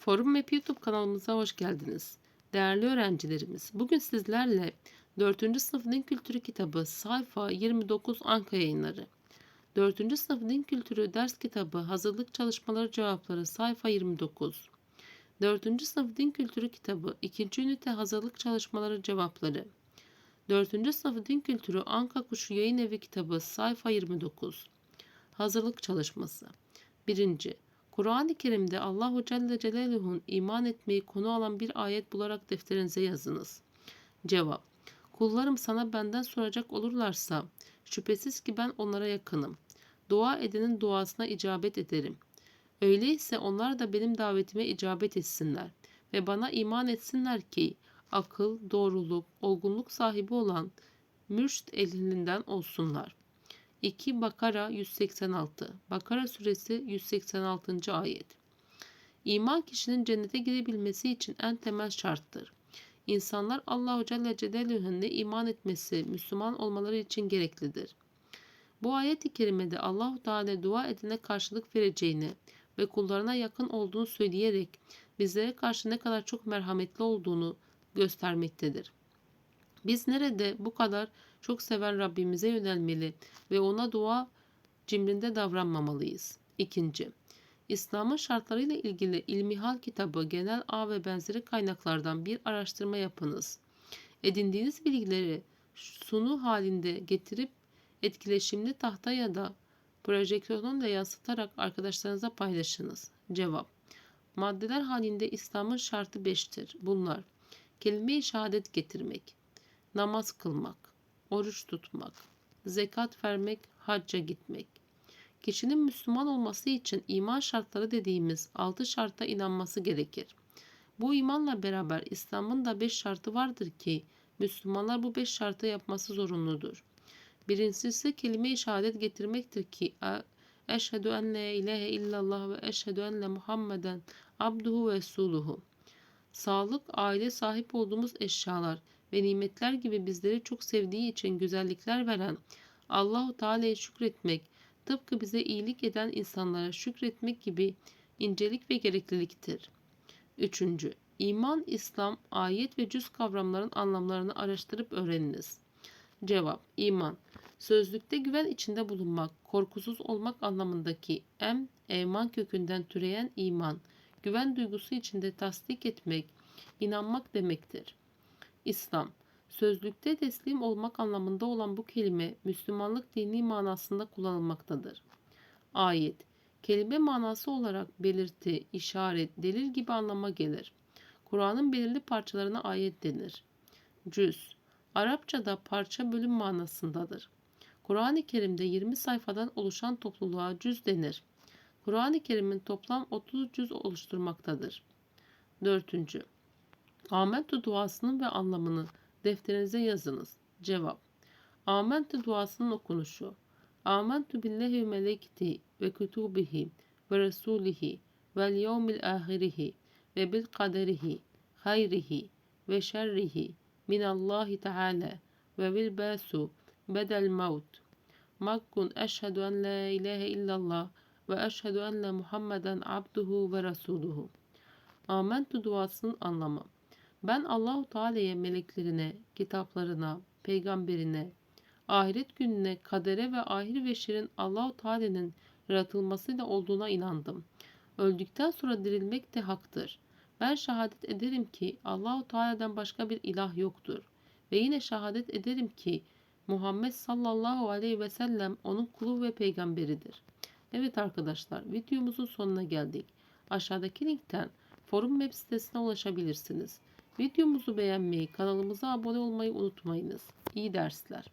Forum Map YouTube kanalımıza hoş geldiniz. Değerli öğrencilerimiz, bugün sizlerle 4. sınıf din kültürü kitabı sayfa 29 Anka yayınları. 4. sınıf din kültürü ders kitabı hazırlık çalışmaları cevapları sayfa 29. 4. sınıf din kültürü kitabı 2. ünite hazırlık çalışmaları cevapları. 4. sınıf din kültürü Anka Kuşu Yayın Evi kitabı sayfa 29. Hazırlık çalışması. 1. Kur'an-ı Kerim'de Allahu Celle Celaluhu'nun iman etmeyi konu alan bir ayet bularak defterinize yazınız. Cevap. Kullarım sana benden soracak olurlarsa şüphesiz ki ben onlara yakınım. Dua edenin duasına icabet ederim. Öyleyse onlar da benim davetime icabet etsinler ve bana iman etsinler ki akıl, doğruluk, olgunluk sahibi olan mürşt elinden olsunlar. 2 Bakara 186 Bakara suresi 186. ayet İman kişinin cennete girebilmesi için en temel şarttır. İnsanlar Allahu Celle Celaluhu'na iman etmesi, Müslüman olmaları için gereklidir. Bu ayet-i kerimede Allahu Teala dua edene karşılık vereceğini ve kullarına yakın olduğunu söyleyerek bizlere karşı ne kadar çok merhametli olduğunu göstermektedir. Biz nerede bu kadar çok seven Rabbimize yönelmeli ve ona dua cimrinde davranmamalıyız. İkinci, İslam'ın şartlarıyla ilgili İlmihal kitabı genel ağ ve benzeri kaynaklardan bir araştırma yapınız. Edindiğiniz bilgileri sunu halinde getirip etkileşimli tahta ya da projeksiyonla yansıtarak arkadaşlarınıza paylaşınız. Cevap Maddeler halinde İslam'ın şartı 5'tir. Bunlar kelime-i şehadet getirmek, namaz kılmak, oruç tutmak, zekat vermek, hacca gitmek. Kişinin Müslüman olması için iman şartları dediğimiz altı şarta inanması gerekir. Bu imanla beraber İslam'ın da beş şartı vardır ki Müslümanlar bu beş şartı yapması zorunludur. Birincisi kelime-i şehadet getirmektir ki Eşhedü en la ilahe illallah ve eşhedü enne Muhammeden abduhu ve suluhu. Sağlık, aile sahip olduğumuz eşyalar ve nimetler gibi bizleri çok sevdiği için güzellikler veren Allahu Teala'ya şükretmek, tıpkı bize iyilik eden insanlara şükretmek gibi incelik ve gerekliliktir. 3. İman, İslam, ayet ve cüz kavramların anlamlarını araştırıp öğreniniz. Cevap İman Sözlükte güven içinde bulunmak, korkusuz olmak anlamındaki em, eman kökünden türeyen iman, güven duygusu içinde tasdik etmek, inanmak demektir. İslam Sözlükte teslim olmak anlamında olan bu kelime Müslümanlık dini manasında kullanılmaktadır. Ayet Kelime manası olarak belirti, işaret, delil gibi anlama gelir. Kur'an'ın belirli parçalarına ayet denir. Cüz Arapçada parça bölüm manasındadır. Kur'an-ı Kerim'de 20 sayfadan oluşan topluluğa cüz denir. Kur'an-ı Kerim'in toplam 30 cüz oluşturmaktadır. 4. Amentu duasının ve anlamını defterinize yazınız. Cevap Amentu duasının okunuşu Amentu billahi ve melekti ve kütubihi ve resulihi vel yevmil ahirihi ve bil kaderihi hayrihi ve şerrihi minallahi teala ve bil basu bedel maut makkun eşhedü en la ilahe illallah ve eşhedü enne Muhammeden abduhu ve resuluhu. Amentu duasının anlamı. Ben Allahu Teala'ya, meleklerine, kitaplarına, peygamberine, ahiret gününe, kadere ve ahir ve şirin Allahu Teala'nın yaratılmasıyla olduğuna inandım. Öldükten sonra dirilmek de haktır. Ben şehadet ederim ki Allahu Teala'dan başka bir ilah yoktur. Ve yine şehadet ederim ki Muhammed sallallahu aleyhi ve sellem onun kulu ve peygamberidir. Evet arkadaşlar videomuzun sonuna geldik. Aşağıdaki linkten forum web sitesine ulaşabilirsiniz. Videomuzu beğenmeyi, kanalımıza abone olmayı unutmayınız. İyi dersler.